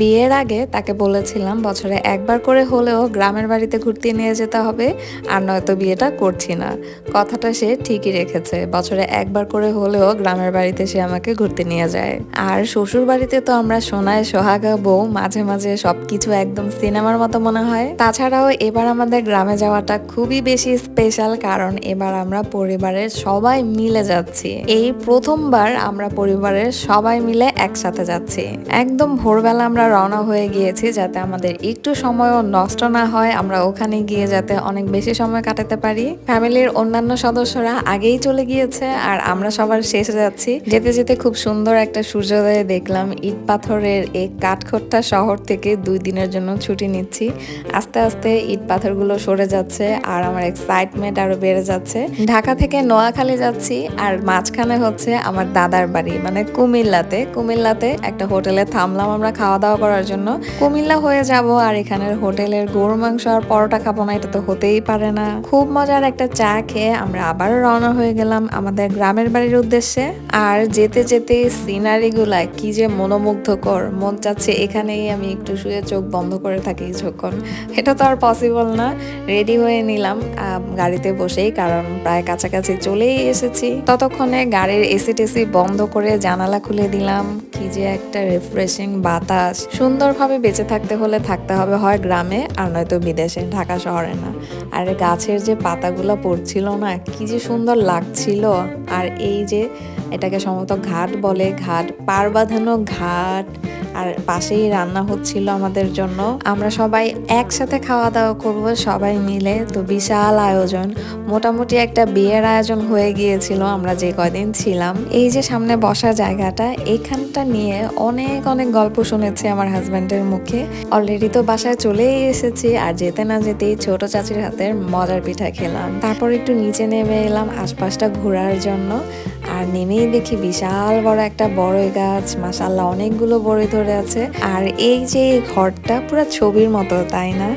বিয়ের আগে তাকে বলেছিলাম, বছরে একবার করে হলেও গ্রামের বাড়িতে ঘুরতে নিয়ে যেতে হবে, আর নয়তো বিয়েটা করছি না। কথাটা সে ঠিকই রেখেছে, বছরে একবার করে হলেও গ্রামের বাড়িতে সে আমাকে ঘুরতে নিয়ে যায়। আর শ্বশুর বাড়িতে তো আমরা সোনায়, সোহাগা, বউ, মাঝে মাঝে সবকিছু একদম সিনেমার মতো মনে হয়। তাছাড়াও এবার আমাদের গ্রামে যাওয়াটা খুবই বেশি স্পেশাল, কারণ এবার আমরা পরিবারের সবাই মিলে যাচ্ছি। এই প্রথমবার আমরা পরিবারের সবাই মিলে একসাথে যাচ্ছি। একদম ভোরবেলা আমরা রওনা হয়ে গিয়েছি যাতে আমাদের একটু সময়ও নষ্ট না হয়। আমরা ওখানে গিয়ে যাতে অনেক বেশি সময় কাটাতে পারি। ফ্যামিলির অন্যান্য সদস্যরা আগেই চলে গিয়েছে আর আমরা সবার শেষে যাচ্ছি। যেতে যেতে খুব সুন্দর একটা সূর্যোদয় দেখলাম। ইট পাথরের এই কাঠখোট্টা শহর থেকে দুই দিনের জন্য ছুটি নিচ্ছি। আস্তে আস্তে ইট পাথরগুলো সরে যাচ্ছে আর আমার এক্সাইটমেন্ট আরও বেড়ে যাচ্ছে। ঢাকা থেকে নোয়াখালী যাচ্ছি আর মাঝখানে হচ্ছে আমার দাদার বাড়ি মানে কুমিল্লাতে। কুমিল্লাতে একটা হোটেলে থামলাম আমরা, খাওয়া দাওয়া করার জন্য। কুমিল্লা হয়ে যাব আর এখানের হোটেলের গরু মাংস আর পরোটা খাব না, এটা তো হতেই পারে না। খুব মজার একটা চা খেয়ে আমরা আবারও রওনা হয়ে গেলাম আমাদের গ্রামের বাড়ির উদ্দেশ্যে। আর যেতে যেতে সিনারি গুলা কি যে মনোমুগ্ধকর। মন চাচ্ছে এখানেই আমি একটু শুয়ে চোখ বন্ধ করে থাকি কিছুক্ষণ। এটা তো আর পসিবল না। রেডি হয়ে নিলাম গাড়িতে বসেই কারণ প্রায় কাছাকাছি চলেই এসেছি। ততক্ষণে গাড়ির এসি টেসি বন্ধ করে জানালা খুলে দিলাম। কি যে একটা রিফ্রেশিং বাতাস সুন্দরভাবে বেঁচে থাকতে হলে থাকতে হবে হয় গ্রামে আর নয়তো বিদেশে, ঢাকা শহরে না। আর গাছের যে পাতাগুলো পড়ছিল না, কি যে সুন্দর লাগছিল। আর এই যে এটাকে সম্ভবত ঘাট বলে, ঘাট পার বাঁধানো ঘাট আর পাশেই রান্না হচ্ছিল আমাদের জন্য। আমরা সবাই একসাথে খাওয়া দাওয়া করব, সবাই মিলে। তো বিশাল আয়োজন। মোটামুটি একটা বিয়ের আয়োজন হয়ে গিয়েছিল, আমরা যে কদিন ছিলাম। এই যে সামনে বসার জায়গাটা, এখানটা নিয়ে অনেক অনেক গল্প শুনেছি আমার হাজব্যান্ডের মুখে। অলরেডি তো বাসায় চলেই এসেছি, আর যেতে না যেতেই ছোট চাচির হাতের মজার পিঠা খেলাম। তারপর একটু নিচে নেমে এলাম আশপাশটা ঘোরার জন্য। আর নেমেই দেখি বিশাল বড় একটা বড়ই গাছ মাসাল্লাহ অনেকগুলো বড়ই ধরে আছে। আর এই যে ঘরটা পুরো ছবির মতো, তাই না?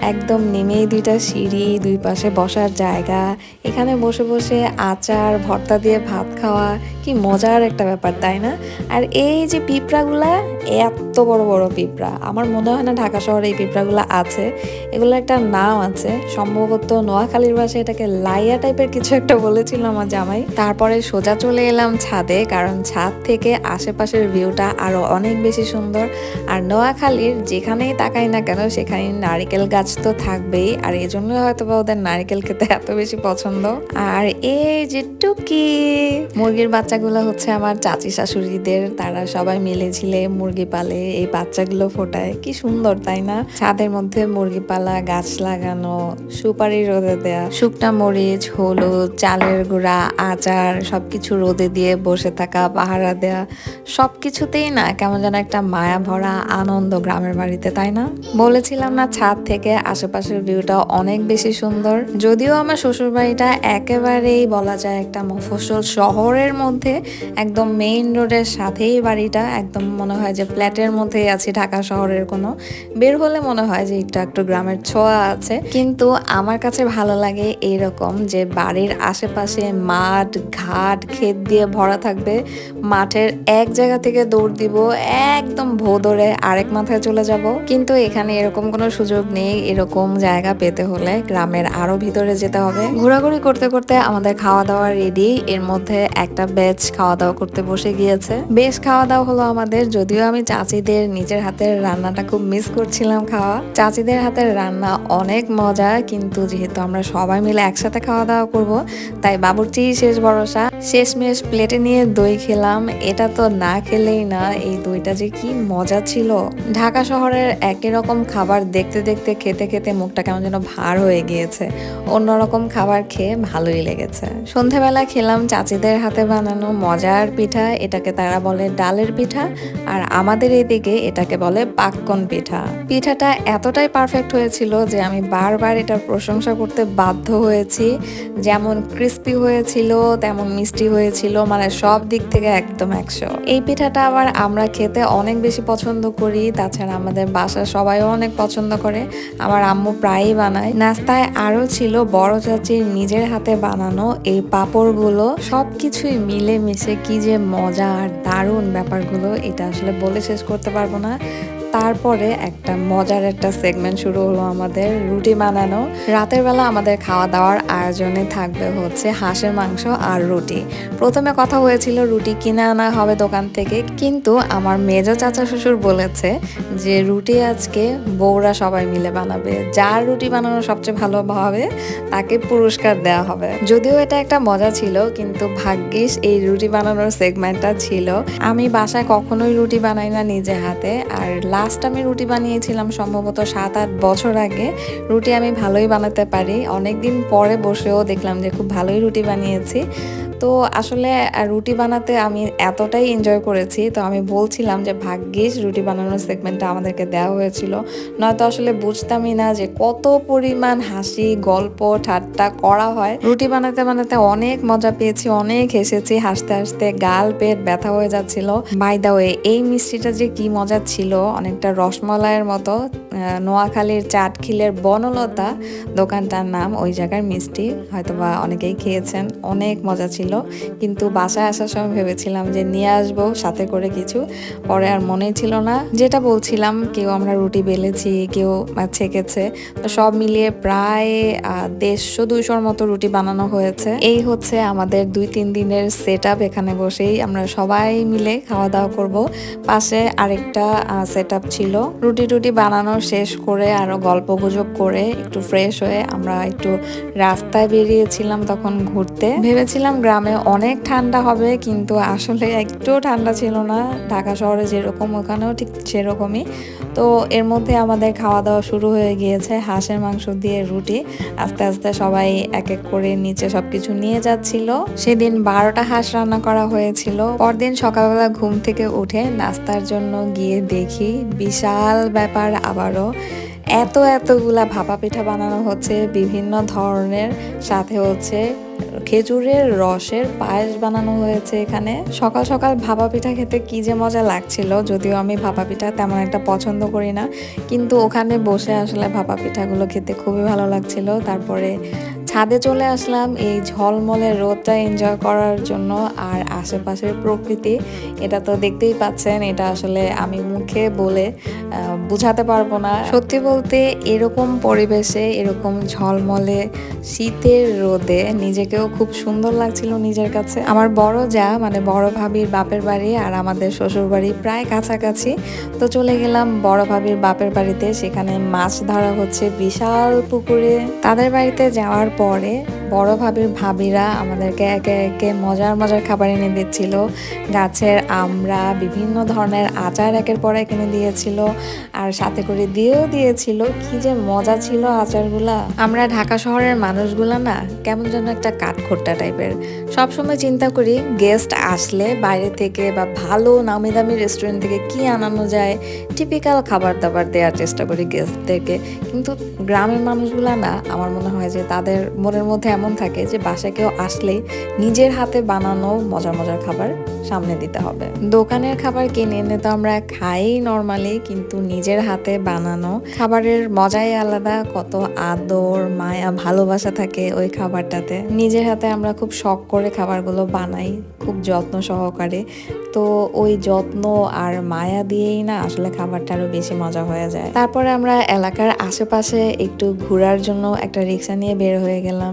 একদম নেমেই দুইটা সিঁড়ি, দুই পাশে বসার জায়গা, এখানে বসে বসে আচার, ভর্তা দিয়ে ভাত খাওয়া, কি মজার একটা ব্যাপার, তাই না? আর এই যে পিঁপড়াগুলা, এত বড় বড় পিঁপড়া। আমার মনে হয় না ঢাকা শহরে এই পিঁপড়াগুলো আছে। এগুলো একটা নাম আছে, সম্ভবত নোয়াখালীর ভাষায় এটাকে লাইয়া টাইপের কিছু একটা বলেছিল আমার জামাই। তারপরে সোজা চলে এলাম ছাদে, কারণ ছাদ থেকে আশেপাশের ভিউটা আরও অনেক বেশি সুন্দর। আর নোয়াখালীর যেখানেই তাকাই না কেন সেখানে নারিকেল গাছ তো থাকবেই, আর এই জন্য হয়তো বা ওদের নারিকেল খেতে এত বেশি পছন্দ। আর এই যে টুকি মুরগির বাচ্চাগুলো হচ্ছে আমার চাচি শাশুড়িদের, তারা সবাই মিলে ঝিলে মুরগি পালে, এই বাচ্চাগুলো ফোটায়। কি সুন্দর, তাই না? ছাদের মধ্যে মুরগি পালা, গাছ লাগানো, সুপারি রোদে দেয়া, শুকনা মরিচ, হলুদ, চালের গুঁড়া, আচার, সবকিছু রোদে দিয়ে বসে থাকা, পাহারা দেয়া, সবকিছুতেই না কেমন যেন একটা মায়া ভরা আনন্দ গ্রামের বাড়িতে, তাই না? বলেছিলাম না ছাদ থেকে আশেপাশের ভিউটা অনেক বেশি সুন্দর। যদিও আমার শ্বশুর বাড়িটা একেবারেই বলা যায় একটা মফস্বল শহরের মধ্যে, একদম মেইন রোডের সাথেই বাড়িটা, একদম মনে হয় যে ফ্ল্যাটের মধ্যেই আছি ঢাকা শহরের কোনো। বের হলে মনে হয় যে একটু একটু গ্রামের ছোঁয়া আছে। কিন্তু আমার কাছে ভালো লাগে এইরকম যে বাড়ির আশেপাশে মাঠ, ঘাট, ক্ষেত দিয়ে ভরা থাকবে। মাঠের এক জায়গা থেকে দৌড় দিব, একদম ভোদরে আরেক মাথায় চলে যাব। কিন্তু এখানে এরকম কোনো সুযোগ নেই, এরকম জায়গা পেতে হলে গ্রামের আরও ভিতরে যেতে হবে। ঘোরাঘুরি করতে করতে আমাদের খাওয়া দাওয়া রেডি এর মধ্যে একটা ব্যাচ খাওয়া দাওয়া করতে বসে গিয়েছে। বেশ খাওয়া দাওয়া হলো আমাদের, যদিও আমি চাচিদের নিজের হাতের রান্নাটা খুব মিস করছিলাম খাওয়া। চাচিদের হাতের রান্না অনেক মজা, কিন্তু যেহেতু আমরা সবাই মিলে একসাথে খাওয়া দাওয়া করব, তাই বাবুর্চি শেষ ভরসা। শেষমেশ প্লেটে নিয়ে দই খেলাম, এটা তো না খেলেই না, এই দইটা যে কি মজা ছিল। ঢাকা শহরের একই রকম খাবার দেখতে দেখতে, খেতে খেতে মুখটা কেমন যেন ভার হয়ে গিয়েছে। অন্যরকম খাবার খেয়ে ভালোই লেগেছে। সন্ধেবেলা খেলাম চাচিদের হাতে বানানো মজার পিঠা, এটাকে তারা বলে ডালের পিঠা, আর আমাদের এদিকে এটাকে বলে পাক্কন পিঠা। পিঠাটা এতটাই পারফেক্ট হয়েছিল যে আমি বারবার এটার প্রশংসা করতে বাধ্য হয়েছি। যেমন ক্রিস্পি হয়েছিল, তেমন মিষ্টি হয়েছিল মানে সব দিক থেকে একদম একশো। এই পিঠাটা আবার আমরা খেতে অনেক বেশি পছন্দ করি, তাছাড়া আমাদের বাসার সবাইও অনেক পছন্দ করে, আমার আম্মু প্রায়ই বানায়। নাস্তায় আরও ছিল বড় চাচির নিজের হাতে বানানো এই পাঁপড়গুলো, সব কিছুই মিলে মিশে কি যে মজা আর দারুণ ব্যাপারগুলো, এটা আসলে বলে শেষ করতে পারব না। তারপরে একটা মজার একটা সেগমেন্ট শুরু হলো আমাদের রুটি বানানো। রাতের বেলা আমাদের খাওয়া দাওয়ার আয়োজনে থাকবে হচ্ছে হাঁসের মাংস আর রুটি। প্রথমে কথা হয়েছিল রুটি কিনে আনা হবে দোকান থেকে, কিন্তু আমার মেজ চাচা শ্বশুর বলেছে যে রুটি আজকে বউরা সবাই মিলে বানাবে। যার রুটি বানানো সবচেয়ে ভালো হবে, তাকে পুরস্কার দেওয়া হবে। যদিও এটা একটা মজা ছিল, কিন্তু ভাগ্যিস এই রুটি বানানোর সেগমেন্টটা ছিল। আমি বাসায় কখনোই রুটি বানাই না নিজে হাতে, আর লাস্ট আমি রুটি বানিয়েছিলাম সম্ভবত সাত, আট বছর আগে। রুটি আমি ভালোই বানাতে পারি। অনেকদিন পরে বসেও দেখলাম যে খুব ভালোই রুটি বানিয়েছি। তো আসলে রুটি বানাতে আমি এতটাই এনজয় করেছি, তো আমি বলছিলাম যে, ভাগ্যিস রুটি বানানোর সেগমেন্টটা আমাদেরকে দেওয়া হয়েছিল। নয়তো আসলে বুঝতামই না যে, কত পরিমাণ হাসি, গল্প, ঠাট্টা করা হয়। রুটি বানাতে বানাতে অনেক মজা পেয়েছি, অনেক হেসেছি, হাসতে হাসতে গাল, পেট ব্যথা হয়ে যাচ্ছিল। বাই দা ওয়ে এই মিষ্টিটা যে কি মজা ছিল, অনেকটা রসমলাইয়ের মতো নোয়াখালীর চাটখিলের বনলতা দোকানটার নাম, ওই জায়গার মিষ্টি। হয়তোবা অনেকেই খেয়েছেন, অনেক মজা ছিল। কিন্তু বাসায় আসার সময় ভেবেছিলাম যে নিয়ে আসব, সাথে করে কিছু। পরে আর মনেই ছিল না। যেটা বলছিলাম, কেউ আমরা রুটি বেলেছি, কেউ ছেঁকেছে। সব মিলিয়ে প্রায় দেড়শো, দুইশোর মতো রুটি বানানো হয়েছে। এই হচ্ছে আমাদের দুই, তিন দিনের সেট এখানে বসেই আমরা সবাই মিলে খাওয়া দাওয়া করব। পাশে আরেকটা সেট আপ ছিল। রুটি টুটি বানানো শেষ করে আরও গল্প গুজব করে একটু ফ্রেশ হয়ে আমরা একটু রাস্তায় বেরিয়েছিলাম তখন ঘুরতে। ভেবেছিলাম গ্রামে অনেক ঠান্ডা হবে, কিন্তু আসলে একটু ঠান্ডা ছিল না। ঢাকা শহরে যেরকম, ওখানেও ঠিক সেরকমই। তো এর মধ্যে আমাদের খাওয়া দাওয়া শুরু হয়ে গিয়েছে, হাঁসের মাংস দিয়ে রুটি। আস্তে আস্তে সবাই এক এক করে নিচে সব কিছু নিয়ে যাচ্ছিল। সেদিন বারোটা হাঁস রান্না করা হয়েছিল। পরদিন সকালবেলা ঘুম থেকে উঠে নাস্তার জন্য গিয়ে দেখি, বিশাল ব্যাপার আবারও। এত এতগুলা ভাপা পিঠা বানানো হচ্ছে, বিভিন্ন ধরনের। সাথে হচ্ছে খেজুরের রসের পায়েস বানানো হয়েছে এখানে। সকাল সকাল ভাপা পিঠা খেতে কি যে মজা লাগছিল, যদিও আমি ভাপা পিঠা তেমন একটা পছন্দ করি না। কিন্তু ওখানে বসে আসলে ভাপা পিঠাগুলো খেতে খুবই ভালো লাগছিল। তারপরে ছাদে চলে আসলাম এই ঝলমলে রোদটা এনজয় করার জন্য আর আশেপাশের প্রকৃতি, এটা তো দেখতেই পাচ্ছেন, এটা আসলে আমি মুখে বলে বুঝাতে পারব না। সত্যি বলতে এরকম পরিবেশে, এরকম ঝলমলে, শীতের রোদে নিজেকেও খুব সুন্দর লাগছিল নিজের কাছে। আমার বড় যা মানে বড় ভাবির বাপের বাড়ি আর আমাদের শ্বশুর বাড়ি প্রায় কাছাকাছি। তো চলে গেলাম বড় ভাবির বাপের বাড়িতে, সেখানে মাছ ধরা হচ্ছে বিশাল পুকুরে। তাদের বাড়িতে যাওয়ার পরে বড় ভাবির ভাবিরা আমাদেরকে একে একে মজার মজার খাবার এনে দিচ্ছিল। গাছের আমরা বিভিন্ন ধরনের আচার একের পর এক এনে দিয়েছিল আর সাথে করে দিয়েও দিয়েছিল। কি যে মজা ছিল আচারগুলা। আমরা ঢাকা শহরের মানুষগুলা না, কেমন যেন একটা কাঠখোট্টা টাইপের। সবসময় চিন্তা করি গেস্ট আসলে বাইরে থেকে বা ভালো নামি দামি রেস্টুরেন্ট থেকে কি আনানো যায় টিপিক্যাল খাবার দাবার দেওয়ার চেষ্টা করি গেস্টদেরকে কিন্তু গ্রামের মানুষগুলা না, আমার মনে হয় যে তাদের মনের মধ্যে এমন থাকে যে বাসায় কেউ আসলেই নিজের হাতে বানানো মজার মজার খাবার সামনে দিতে হবে। দোকানের খাবার কিনে এনে তো আমরা খাই নর্মালি কিন্তু নিজের হাতে বানানো খাবারের মজাই আলাদা, কত আদর, মায়া, ভালোবাসা থাকে ওই খাবারটাতে। নিজের হাতে আমরা খুব শখ করে খাবারগুলো বানাই, খুব যত্ন সহকারে। তো ওই যত্ন আর মায়া দিয়েই না আসলে খাবারটা আরও বেশি মজা হয়ে যায়। তারপরে আমরা এলাকার আশেপাশে একটু ঘোরার জন্য একটা রিক্সা নিয়ে বের হয়ে গেলাম।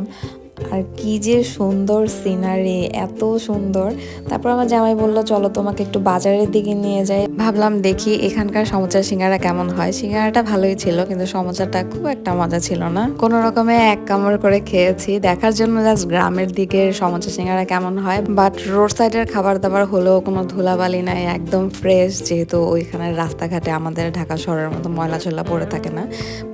আর কি যে সুন্দর সিনারি এত সুন্দর। তারপর আমার জামাই বলল, চলো তোমাকে একটু বাজারের দিকে নিয়ে যাই। ভাবলাম দেখি এখানকার সমোচা সিঙ্গারা কেমন হয়। সিঙ্গারাটা ভালোই ছিল, কিন্তু সমোচাটা খুব একটা মজা ছিল না। কোনো রকমে এক কামড় করে খেয়েছি। দেখার জন্য জাস্ট গ্রামের দিকের সমোচা সিঙ্গারা কেমন হয়। বাট রোড সাইডের খাবার দাবার হলেও কোনো ধুলাবালি নাই, একদম ফ্রেশ যেহেতু ওইখানে রাস্তাঘাটে আমাদের ঢাকা শহরের মতো ময়লা চলা পড়ে থাকে না।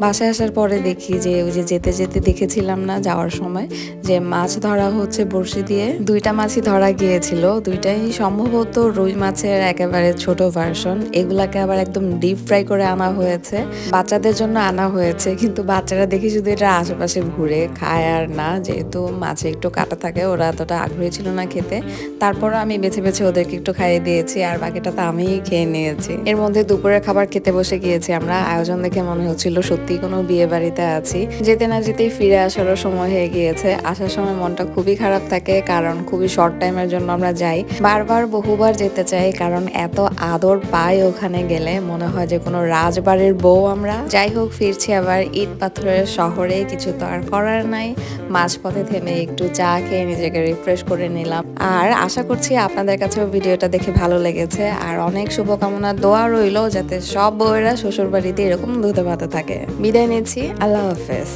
বাসায় আসার পরে দেখি যে ওই যে যেতে যেতে দেখেছিলাম না যাওয়ার সময় যে মাছ ধরা হচ্ছে বড়শি দিয়ে, দুইটা মাছই ধরা গিয়েছিল। দুইটাই সম্ভবত রুই মাছের একেবারে ছোট ভার্সন এগুলাকে আবার একদম ডিপ ফ্রাই করে আনা হয়েছে। বাচ্চাদের জন্য আনা হয়েছে, কিন্তু বাচ্চারা দেখি শুধু এটা আশেপাশে ঘুরে খায় আর না, যেহেতু মাছে একটু কাটা থাকে, ওরা এতটা আগ্রহী ছিল না খেতে। তারপরও আমি বেছে বেছে ওদেরকে একটু খাইয়ে দিয়েছি, আর বাকিটা তো আমিই খেয়ে নিয়েছি। এর মধ্যে দুপুরের খাবার খেতে বসে গিয়েছি আমরা। আয়োজন দেখে মনে হচ্ছিল সত্যি কোনো বিয়ে বাড়িতে আছি। যেতে না যেতেই ফিরে আসারও সময় হয়ে গিয়েছে। আসার সময় মনটা খুবই খারাপ থাকে, কারণ খুবই শর্ট টাইমের জন্য আমরা যাই। বারবার, বহুবার যেতে চাই, কারণ এত আদর পাই ওখানে গেলে। মনে হয় যে কোনো রাজবাড়ির বউ আমরা। যাই হোক, ফিরছি আবার ইট পাথরের শহরে। কিছু তো আর করার নাই। মাঝপথে থেমে একটু চা খেয়ে নিজেকে রিফ্রেশ করে নিলাম। আর আশা করছি আপনাদের কাছেও ভিডিওটা দেখে ভালো লেগেছে। আর অনেক শুভকামনা, দোয়া রইল যাতে সব বউয়েরা শ্বশুর বাড়িতে এরকম ধুতে পাতে থাকে। বিদায় নিচ্ছি। আল্লাহ হাফেজ।